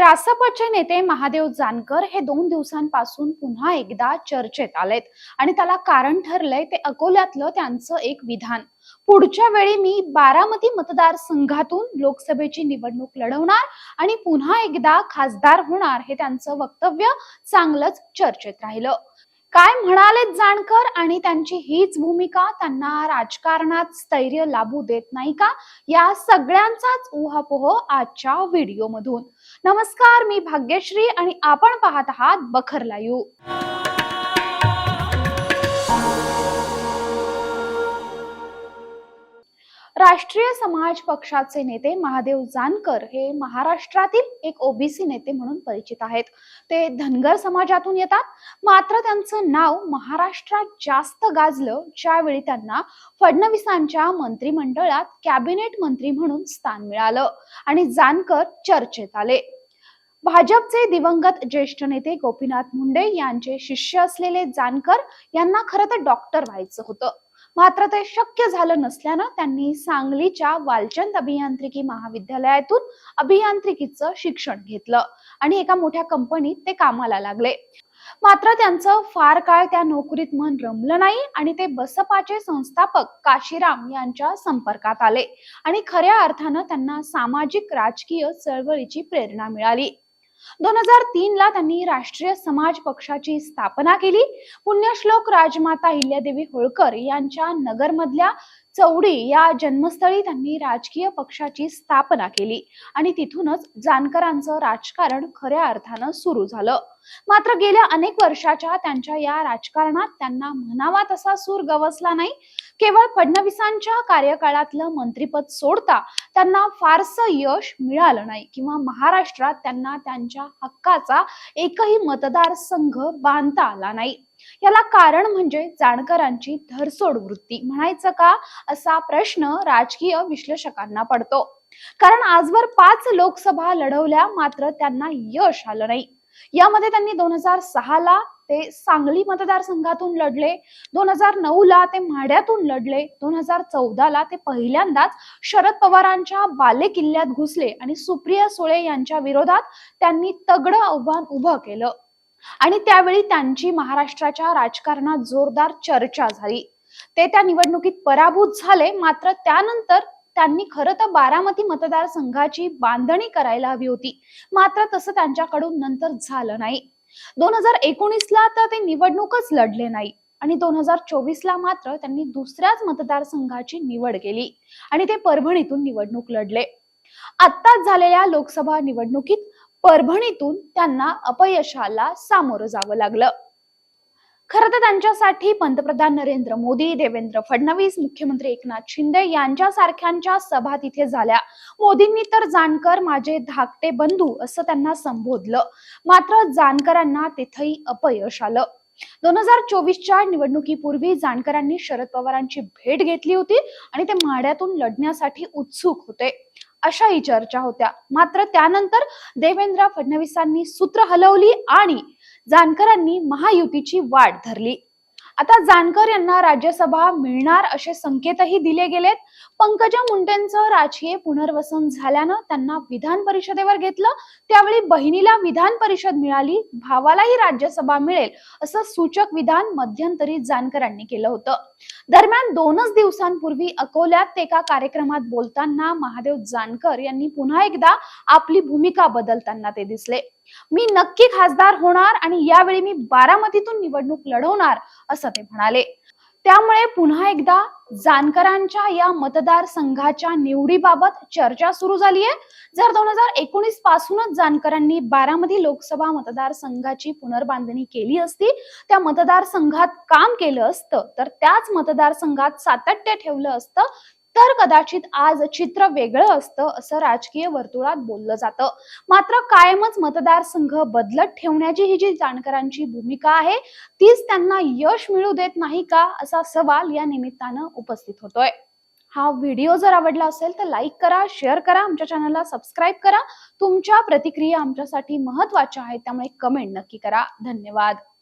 रासपचे नेते महादेव जानकर हे दोन दिवसांपासून पुन्हा एकदा चर्चेत आलेत. आणि त्याला कारण ठरलंय ते अकोल्यातलं त्यांचं एक विधान. पुढच्या वेळी मी बारामती मतदारसंघातून लोकसभेची निवडणूक लढवणार आणि पुन्हा एकदा खासदार होणार हे त्यांचं वक्तव्य चांगलंच चर्चेत राहिलं. काय म्हणालेत जाणकर? आणि त्यांची हीच भूमिका त्यांना राजकारणात स्थैर्य लाभू देत नाही का? या सगळ्यांचाच उहापोह आजच्या व्हिडिओमधून. नमस्कार मी भाग्यश्री आणि आपण पाहत आहात बखर यू राष्ट्रीय समाज पक्षाचे नेते महादेव जानकर हे महाराष्ट्रातील एक ओबीसी नेते म्हणून परिचित आहेत. ते धनगर समाजातून येतात. मात्र त्यांचं नाव महाराष्ट्रात जास्त गाजलं ज्यावेळी त्यांना फडणवीसांच्या मंत्रिमंडळात कॅबिनेट मंत्री म्हणून स्थान मिळालं आणि जानकर चर्चेत आले. भाजपचे दिवंगत ज्येष्ठ नेते गोपीनाथ मुंडे यांचे शिष्य असलेले जानकर यांना खरं तर डॉक्टर व्हायचं होतं. मात्र ते शक्य झालं नसल्यानं त्यांनी सांगलीच्या वालचंद अभियांत्रिकी महाविद्यालयातून अभियांत्रिकीचं शिक्षण घेतलं आणि एका मोठ्या कंपनीत ते कामाला लागले. मात्र त्यांचं फार काळ त्या नोकरीत मन रमलं नाही आणि ते बसपाचे संस्थापक काशीराम यांच्या संपर्कात आले आणि खऱ्या अर्थानं त्यांना सामाजिक राजकीय चळवळीची प्रेरणा मिळाली. दोन हजार तीन ला त्यांनी राष्ट्रीय समाज पक्षाची स्थापना केली. पुण्यश्लोक राजमाता अहिल्यादेवी होळकर यांच्या नगरमधल्या चौडी या जन्मस्थळी त्यांनी राजकीय पक्षाची स्थापना केली. आणि तिथूनच जानकरांचं राजकारण खऱ्या अर्थानं सुरू झालं. मात्र गेल्या अनेक वर्षाच्या त्यांच्या या राजकारणात त्यांना म्हणावा तसा सूर गवसला नाही. केवळ फडणवीसांच्या कार्यकाळातलं मंत्रीपद सोडता त्यांना फारसं यश मिळालं नाही किंवा महाराष्ट्रात त्यांना त्यांच्या हक्काचा एकही मतदारसंघ बांधता आला नाही. याला कारण म्हणजे जाणकारांची धरसोड वृत्ती. म्हणायचं का? असा प्रश्न राजकीय विश्लेषकांना पडतो. कारण आजवर पाच लोकसभा लढवल्या मात्र त्यांना यश आलं नाही. यामध्ये त्यांनी दोन हजार सहाला ते सांगली मतदारसंघातून लढले दोन हजार नऊ ला ते म्हाड्यातून लढले दोन हजार चौदा ला ते पहिल्यांदाच शरद पवारांच्या बाले किल्ल्यात घुसले आणि सुप्रिया सुळे यांच्या विरोधात त्यांनी तगडं आव्हान उभं केलं. आणि त्यावेळी त्यांची महाराष्ट्राच्या राजकारणात जोरदार चर्चा झाली. ते त्या निवडणुकीत पराभूत झाले मात्र त्यानंतर त्यांनी खरं तर बारामती मतदारसंघाची बांधणी करायला हवी होती. मात्र तसं त्यांच्याकडून नंतर झालं नाही. दोन हजार एकोणीसला तर ते निवडणूकच लढले नाही. आणि दोन हजार चोवीसला मात्र त्यांनी दुसऱ्याच मतदारसंघाची निवड केली. आणि ते परभणीतून निवडणूक लढले. आत्ताच झालेल्या लोकसभा निवडणुकीत परभणीतून त्यांना अपयशाला सामोरं जावं लागलं. खरं तर त्यांच्यासाठी पंतप्रधान नरेंद्र मोदी देवेंद्र फडणवीस मुख्यमंत्री एकनाथ शिंदे यांच्यासारख्यांच्या सभा तिथे झाल्या. मोदींनी तर जानकर माझे धाकटे बंधू असं त्यांना संबोधलं. मात्र जानकरांना तिथेही अपयश आलं. दोन हजार चोवीसच्या निवडणुकीपूर्वी जानकरांनी शरद पवारांची भेट घेतली होती आणि ते माड्यातून लढण्यासाठी उत्सुक होते. अशाही चर्चा होत्या. मात्र त्यानंतर देवेंद्र फडणवीसांनी सूत्र हलवली आणि जानकरांनी महायुतीची वाट धरली. आता जानकर यांना राज्यसभा मिळणार असे संकेतही दिले गेलेत. पंकजा मुंडेंचं राजकीय पुनर्वसन झाल्यानं त्यांना विधान परिषदेवर घेतलं. त्यावेळी बहिणीला विधान परिषद मिळाली भावालाही राज्यसभा मिळेल असं सूचक विधान मध्यंतरी जानकरांनी केलं होतं. दरम्यान दोनच दिवसांपूर्वी अकोल्यात एका कार्यक्रमात बोलताना महादेव जानकर यांनी पुन्हा एकदा आपली भूमिका बदलताना ते दिसले. मी नक्की खासदार होणार आणि यावेळी मी बारामतीतून निवडणूक लढवणार असं ते म्हणाले. त्यामुळे पुन्हा एकदा जानकरांच्या या मतदारसंघाच्या निवडीबाबत चर्चा सुरू झाली आहे. जर दोन हजार एकोणीस पासूनच जानकरांनी बारामती लोकसभा मतदारसंघाची पुनर्बांधणी केली असती त्या मतदारसंघात काम केलं असतं तर त्याच मतदारसंघात सातत्य ठेवलं असतं तर कदाचित आज चित्र वेगळं असतं असं राजकीय वर्तुळात बोललं जातं. मात्र कायमच मतदारसंघ बदलत ठेवण्याची ही जी जाणकारांची भूमिका आहे तीच त्यांना यश मिळू देत नाही का असा सवाल या निमित्तानं उपस्थित होतोय. हा व्हिडिओ जर आवडला असेल तर लाईक करा शेअर करा आमच्या चॅनलला सबस्क्राईब करा. तुमच्या प्रतिक्रिया आमच्यासाठी महत्त्वाच्या आहेत त्यामुळे कमेंट नक्की करा. धन्यवाद.